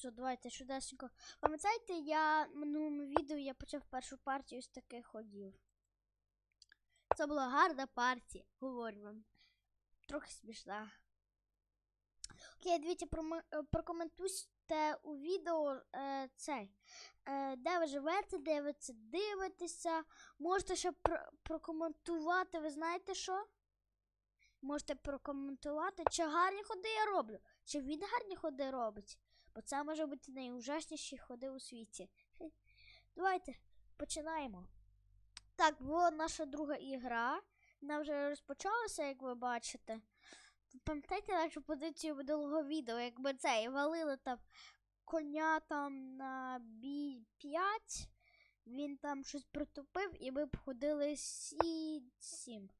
Все, давайте швидесенько. Пам'ятаєте, я в минулому відео я почав першу партію з таких ходів. Це була гарна партія, говорю вам. Трохи смішна. Окей, дивіться, е, прокоментуйте у відео е, цей. Е, де ви живете, де ви це дивитеся. Можете ще про- прокоментувати, ви знаєте що? Можете прокоментувати, чи гарні ходи я роблю, чи він гарні ходи робить. Бо це може бути найужасніші ходи у світі. Давайте починаємо. Так, була наша друга ігра. Вона вже розпочалася, як ви бачите. Пам'ятаєте нашу позицію минулого відео, як ми це валили там коня там на бій 5, він там щось притупив, і ми б ходили сі 7.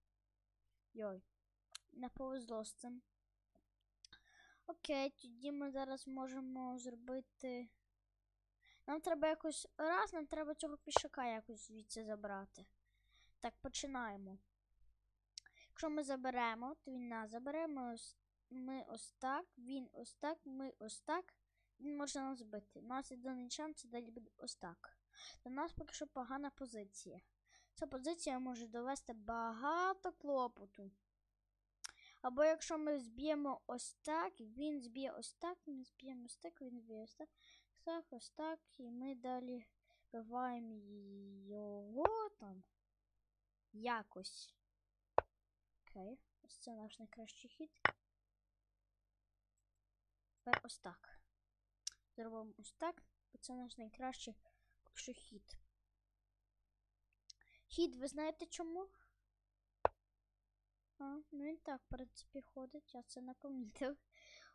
Йой, не повезло з цим. Окей, тоді ми зараз можемо зробити. Нам треба якось. Раз, нам треба цього пішака якось звідси забрати. Так, починаємо. Якщо ми заберемо, то він нас забере, ми ось, ми ось так, він ось так, ми ось так. Він може нас збити. У нас єдиний шанс, далі буде ось так. До нас поки що погана позиція. Ця позиція може довести багато клопоту. Або якщо ми зб'ємо ось так, він зб'є ось так, ми зб'ємо ось так, він зб'є ось так, так, ось так, і ми далі вбиваємо його там якось. Окей, ось це наш найкращий хід. Тепер ось так. Зробимо ось так, бо це наш найкращий хід. Хід, ви знаєте чому? А, ну він так, в принципі, ходить, я це не помітив.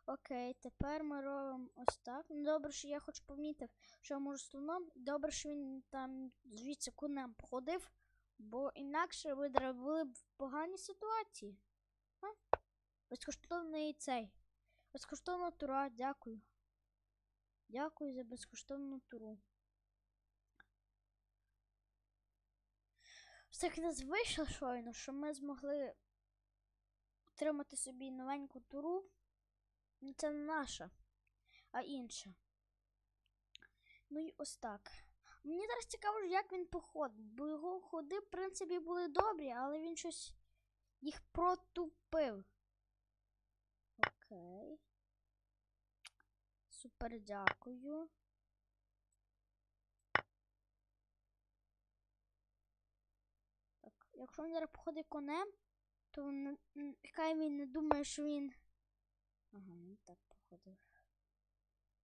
Окей, тепер ми робимо ось так. Ну, добре, що я хоч помітив, що я можу слоном. Добре, що він там звідси конем походив, бо інакше ви були б в поганій ситуації. А? Безкоштовний цей. Безкоштовна тура, дякую. Дякую за безкоштовну туру. Все таки нас вийшло щойно, що ми змогли отримати собі новеньку туру. Ну, це не наша, а інша. Ну і ось так. Мені зараз цікаво, як він походить, бо його ходи, в принципі, були добрі, але він щось їх протупив. Окей. Супер, дякую. Так, якщо він зараз походить конем, то не- н- хай він не думає, що він. Ага, він так походив.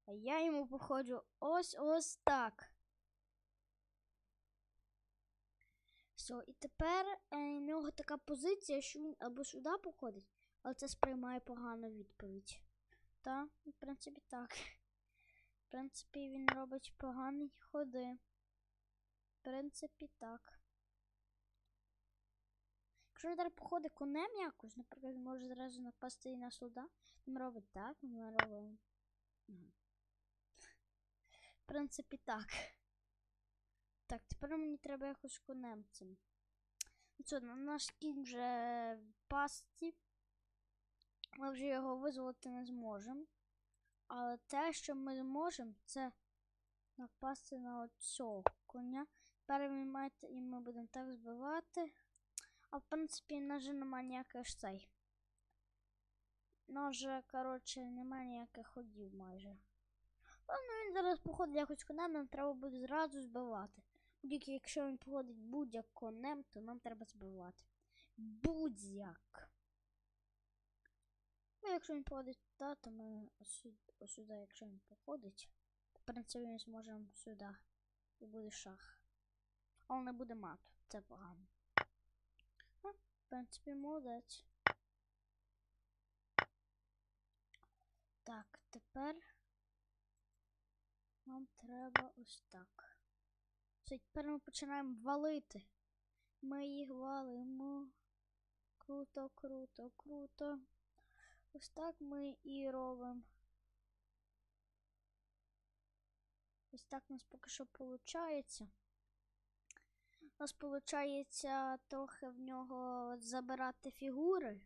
А я йому походжу ось ось так. Все, і тепер е, у нього така позиція, що він або сюди походить, але це сприймає погану відповідь. Та, в принципі, так. В принципі, він робить погані ходи. В принципі, так. Якщо він зараз походить конем якось, наприклад, він може зразу напасти і на суда, він робить так, ми робимо. Ага. В принципі, так. Так, тепер мені треба якось конем цим. Ну Що, на- наш кінь вже в пастці. Ми вже його визволити не зможемо. Але те, що ми зможемо, це напасти на оцього коня. Тепер він має, і ми будемо так збивати. А в принципі, нас немає ніяких ж цей. Нас коротше, немає ніяких ходів майже. Ну, він зараз походить якось конем, нам треба буде зразу збивати. Будь-як, якщо він походить будь-як конем, то нам треба збивати. Будь-як. Ну, якщо він походить туди, то ми ось сюди, якщо він походить, то в принципі ми зможемо сюди. І буде шах. Але не буде мату. Це погано. В принципі, молодець. Так, тепер нам треба ось так. Все, тепер ми починаємо валити. Ми їх валимо. Круто, круто, круто. Ось так ми і робимо. Ось так у нас поки що виходить. У нас виходить трохи в нього забирати фігури.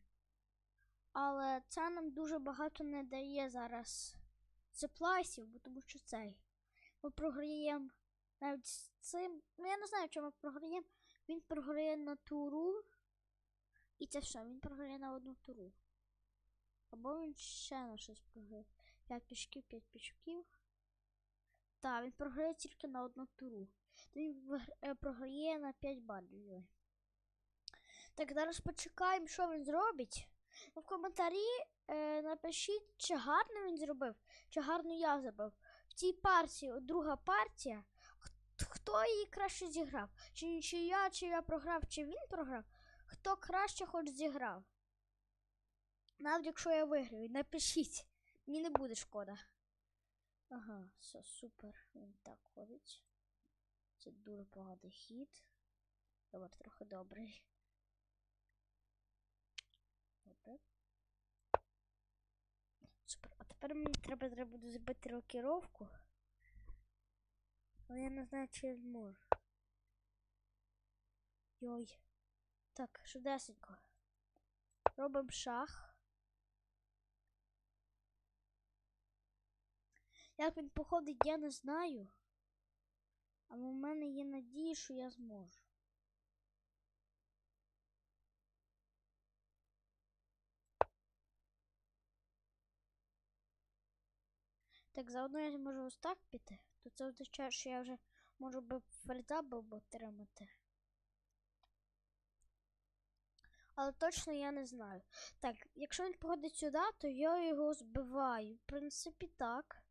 Але це нам дуже багато не дає зараз заплайсів, бо тому що цей. Ми програємо навіть з цим. Ну я не знаю, чому ми програємо. Він програє на туру. І це все, він програє на одну туру. Або він ще на щось програє. 5 пішків, 5 пішків. Так, він програє тільки на одну туру. Він е, програє на 5 балів. Так, зараз почекаємо, що він зробить. Ну, в коментарі е, напишіть, чи гарно він зробив, чи гарно я зробив. В цій партії, друга партія, хто її краще зіграв? Чи, чи я, чи я програв, чи він програв? Хто краще хоч зіграв? Навіть якщо я виграю, напишіть. Мені не буде шкода. Ага, все, супер. Він так ходить. Це дуже поганий хід. Добре, трохи добрий. Добре. Супер. А тепер мені треба, треба буде зробити рокіровку. Але я не знаю, чи я зможу. Йой. Так, швидесенько. Робимо шах. Як він походить, я не знаю. Але у мене є надія, що я зможу. Так, заодно я можу ось так піти. То це означає, що я вже можу би ферза отримати. Але точно я не знаю. Так, якщо він походить сюди, то я його збиваю. В принципі, так.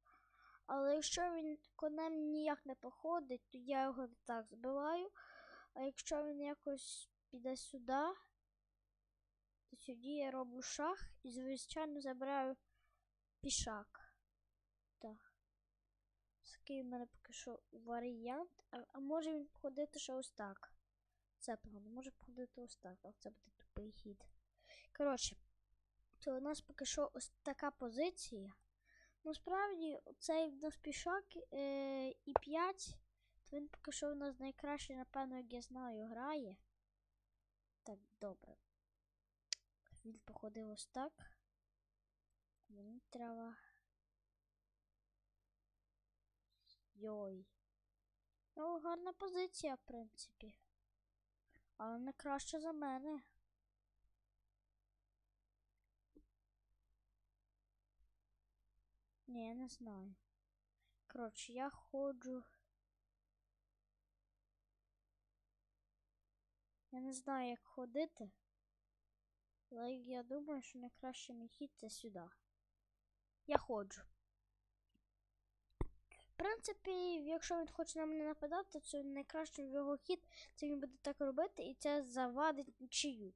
Але якщо він конем ніяк не походить, то я його так збиваю. А якщо він якось піде сюди, то тоді я роблю шах і, звичайно, забираю пішак. Так. Такий в мене поки що варіант. А, а може він походити ще ось так. Це погано, може походити ось так, але це буде тупий хід. Коротше, то у нас поки що ось така позиція. Насправді, цей в нас пішак е, і 5, то він поки що у нас найкраще, напевно, як я знаю, грає. Так, добре. Він походив ось так. Мені треба. Йой. Ну, гарна позиція, в принципі. Але не краще за мене. Ні, я не знаю. Коротше, я ходжу. Я не знаю, як ходити. Але я думаю, що найкращий мій хід це сюди. Я ходжу. В принципі, якщо він хоче на мене нападати, то найкращий його хід це він буде так робити і це завадить нічию.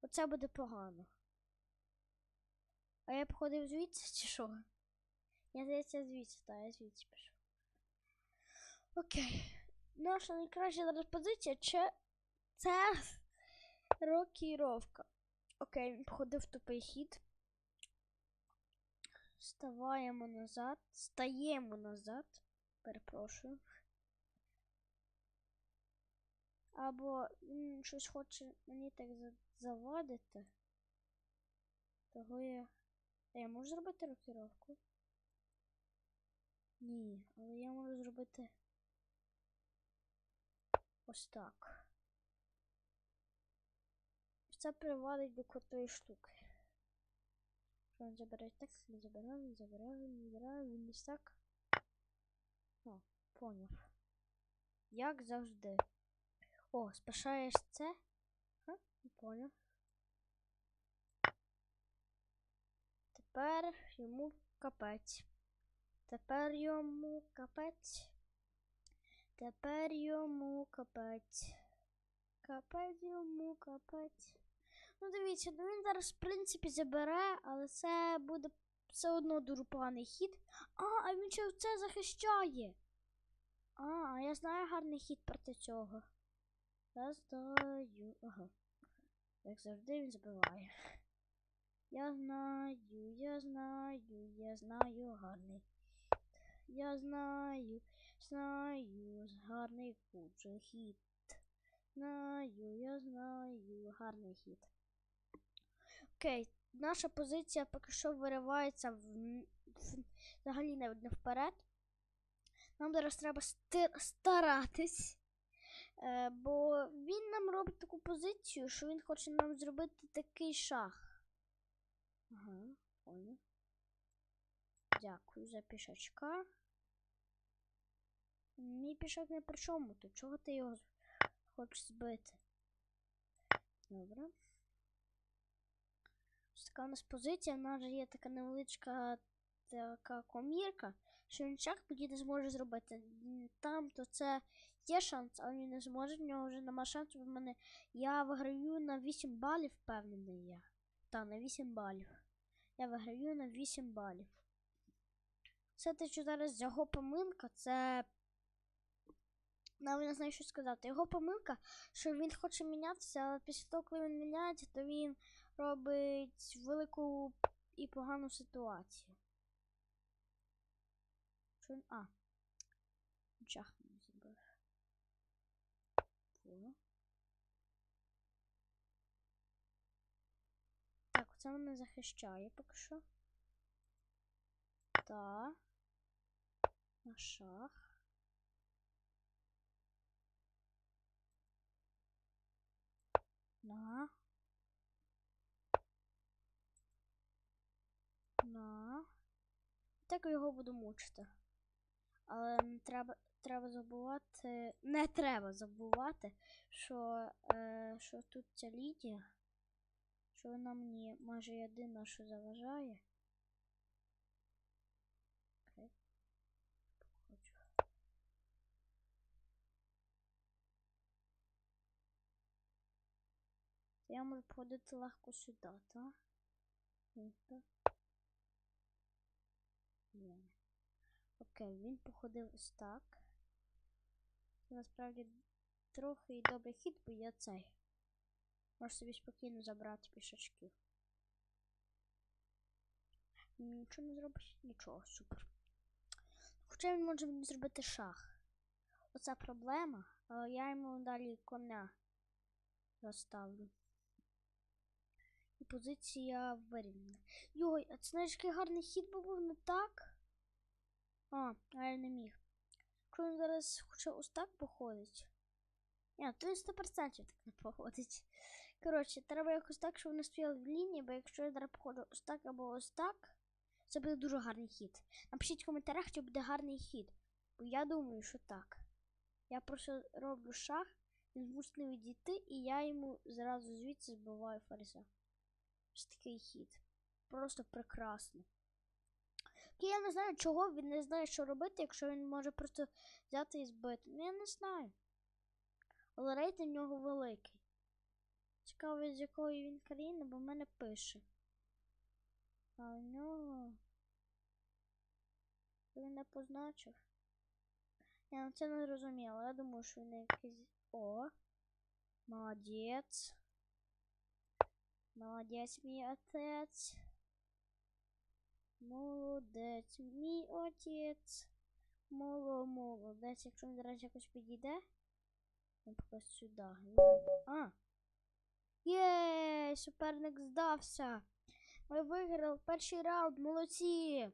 Оце буде погано. А я походив звідси чи що? Я здається звідси, так, я звідси пішов. Окей. Наша найкраща зараз позиція це, це рокіровка. Окей, він походив тупий хід. Ставаємо назад. Стаємо назад. Перепрошую. Або він щось хоче мені так за- завадити. Того я. А я можу зробити рокіровку? Ні, але я можу зробити ось так. Це приводить до крутої штуки. Що він забирає так, не забирає, не забирає, не забирає, він десь так. О, поняв. Як завжди. О, спашаєш це? Ха? Поняв. Тепер йому капець. Тепер йому капець. Тепер йому капець. Капець йому капець. Ну, дивіться, ну він зараз, в принципі, забере, але це буде все одно дуже поганий хід. А, а він ще це захищає. А, я знаю гарний хід проти цього. Я знаю. Ага. Як завжди він забиває. Я знаю, я знаю, я знаю гарний. Я знаю, знаю, гарний куча хід. Знаю, я знаю, гарний хід. Окей, наша позиція поки що виривається в взагалі не вперед. Нам зараз треба старатись. Е, бо він нам робить таку позицію, що він хоче нам зробити такий шах. Ага, понял. Дякую за пішачка. Мій пішак не при чому тут. Чого ти його хочеш збити? Добре. Ось така у нас позиція. У нас же є така невеличка така комірка, що він шах тоді не зможе зробити. Там то це є шанс, але він не зможе. В нього вже нема шансу. бо в мене я виграю на 8 балів, впевнений я. Та, на 8 балів. Я виграю на 8 балів. Все те, що зараз його помилка, це. Навіть не знаю, що сказати. Його помилка, що він хоче мінятися, але після того, коли він міняється, то він робить велику і погану ситуацію. Що він. А. Чах не забив. Так, це мене захищає поки що. Та. На шах. На. На. Так його буду мучити. Але не треба, треба забувати. Не треба забувати, що, е, що тут ця Лідія, що вона мені майже єдина, що заважає. Окей. Хочу. Я можу походити легко сюди, так? Ні. Окей, він походив ось так. Це насправді трохи і добрий хід, бо я цей. Можу собі спокійно забрати пішачків. Нічого не зробить? Нічого, супер. Хоча він може мені зробити шах. Оце проблема, але я йому далі коня розставлю. І позиція вирівняна. Йой, а це який гарний хід був не так? А, а я не міг. Якщо він зараз хоче ось так походить. Ні, то він 100% так не походить. Коротше, треба якось так, щоб вони стояли в лінії, бо якщо я зараз походжу ось так або ось так, це буде дуже гарний хід. Напишіть в коментарях, чи буде гарний хід. Бо я думаю, що так. Я просто роблю шах, він змушений відійти, і я йому зразу звідси збиваю фарса. Ось такий хід. Просто прекрасно. Я не знаю, чого він не знає, що робити, якщо він може просто взяти і збити. Ну я не знаю. Але рейтинг в нього великий. Цікаво, з якої він країни, бо в мене пише. А в нього. Він не позначив. Я ну, це не зрозуміла. Я думаю, що він якийсь. О! Молодець. Молодець, мій отець. Молодець, мій отець. Моло, молодець. Якщо він зараз якось підійде. Він поки сюди. А! Єй! Суперник здався. Ми виграли перший раунд, молодці!